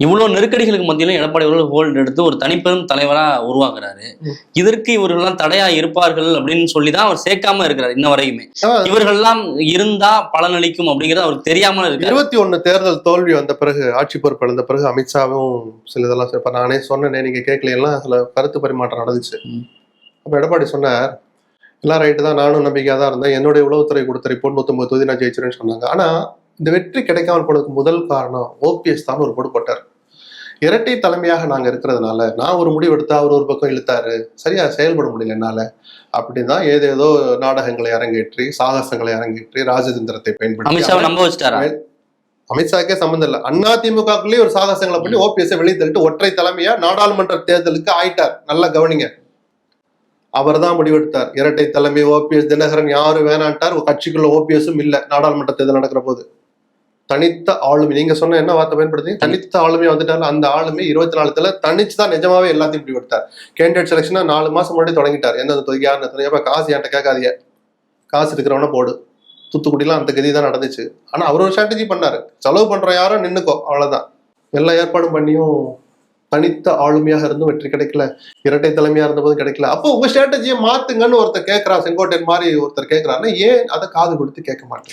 இவ்வளவு நெருக்கடிகளுக்கு மத்தியிலும் எடப்பாடி அவர்கள் ஹோல்டு எடுத்து ஒரு தனிப்பெரும் தலைவரா உருவாக்குறாரு. இதற்கு இவர்கள்லாம் தடையா இருப்பார்கள் அப்படின்னு சொல்லி தான் அவர் சேர்க்காம இருக்கிறார் இன்ன வரையுமே. ஆ, இவர்கள்லாம் இருந்தா பலனளிக்கும் அப்படிங்கிறது அவருக்கு தெரியாம இருக்காரு இருபத்தி ஒண்ணு தேர்தல் தோல்வி வந்த பிறகு ஆட்சி பொறுப்பு இழந்த பிறகு அமித்ஷாவும் சில இதெல்லாம் இப்ப நானே சொன்னேனே நீங்க கேட்கலாம் சில கருத்து பரிமாற்றம் நடந்துச்சு. அப்ப எடப்பாடி சொன்னார் எல்லாம் ரைட்டு தான் நானும் நம்பிக்கையா தான் இருந்தேன். என்னுடைய உளவுத்துறை கொடுத்த ரிப்போர்ட் நூத்தொன்பது தொகுதி நான் ஜெயிச்சிருன்னு சொன்னாங்க. ஆனா இந்த வெற்றி கிடைக்காமல் போனதுக்கு முதல் காரணம் ஓபிஎஸ் தான் ஒரு பொடு போட்டார் இரட்டை தலைமையாக நாங்க இருக்கிறதுனால நான் ஒரு முடிவு எடுத்தா அவர் ஒரு பக்கம் இழுத்தாரு சரியா? செயல்பட முடியல என்னால. அப்படின்னு தான் ஏதேதோ நாடகங்களை அரங்கேற்றி சாகசங்களை அரங்கேற்றி ராஜதந்திரத்தை பயன்படுத்தி நம்ப வச்சுட்டாரா? அமித்ஷாக்கே சம்மந்தம் இல்ல. அண்ணா திமுகக்குள்ளேயே ஒரு சாகசங்களை பண்ணி ஓபிஎஸ் வெளியே தள்ளிட்டு ஒற்றை தலைமையா நாடாளுமன்ற தேர்தலுக்கு ஆயிட்டார். நல்லா கவனிங்க. அவர் தான் முடிவெடுத்தார் இரட்டை தலைமை ஓபிஎஸ் தினகரன் யாரும் வேணான்ட்டார். கட்சிக்குள்ள ஓபிஎஸும் இல்ல. நாடாளுமன்ற தேர்தல் நடக்கிற போது. தனித்த ஆளுமை. நீங்க சொன்ன என்ன வார்த்தை பயன்படுத்தி? தனித்த ஆளுமை வந்துட்டாரு அந்த ஆளுமை இருபத்தி நாலுல தனிச்சு தான் நிஜமாவே எல்லாத்தையும் முடிவெடுத்தார் கேண்டிடேட் செலெக்ஷனா நாலு மாசம் முன்னாடி தொடங்கிட்டார். எந்தெந்த தொகுதி யாருன்னு அப்ப காசு என்கிட்ட கேட்காதீங்க. காசு இருக்கிறவன போடு. தூத்துக்குடிலாம் அந்த கதி தான் நடந்துச்சு. ஆனா அவர் ஒரு ஸ்ட்ராட்டஜி பண்ணாரு. செலவு பண்ற யாரும் நின்னுக்கோ அவ்வளவுதான். எல்லா ஏற்பாடும் பண்ணியும் தனித்த ஆளுமையாக இருந்தும் வெற்றி கிடைக்கல. இரட்டை தலைமையா இருந்தபோதும் கிடைக்கல. அப்போ உங்க ஸ்ட்ராட்டஜியை மாத்துங்கன்னு ஒருத்தர் கேட்கறா செங்கோட்டையன் மாதிரி ஒருத்தர் கேட்கறாருன்னா ஏன் அதை காது கொடுத்து கேட்க மாட்டேன்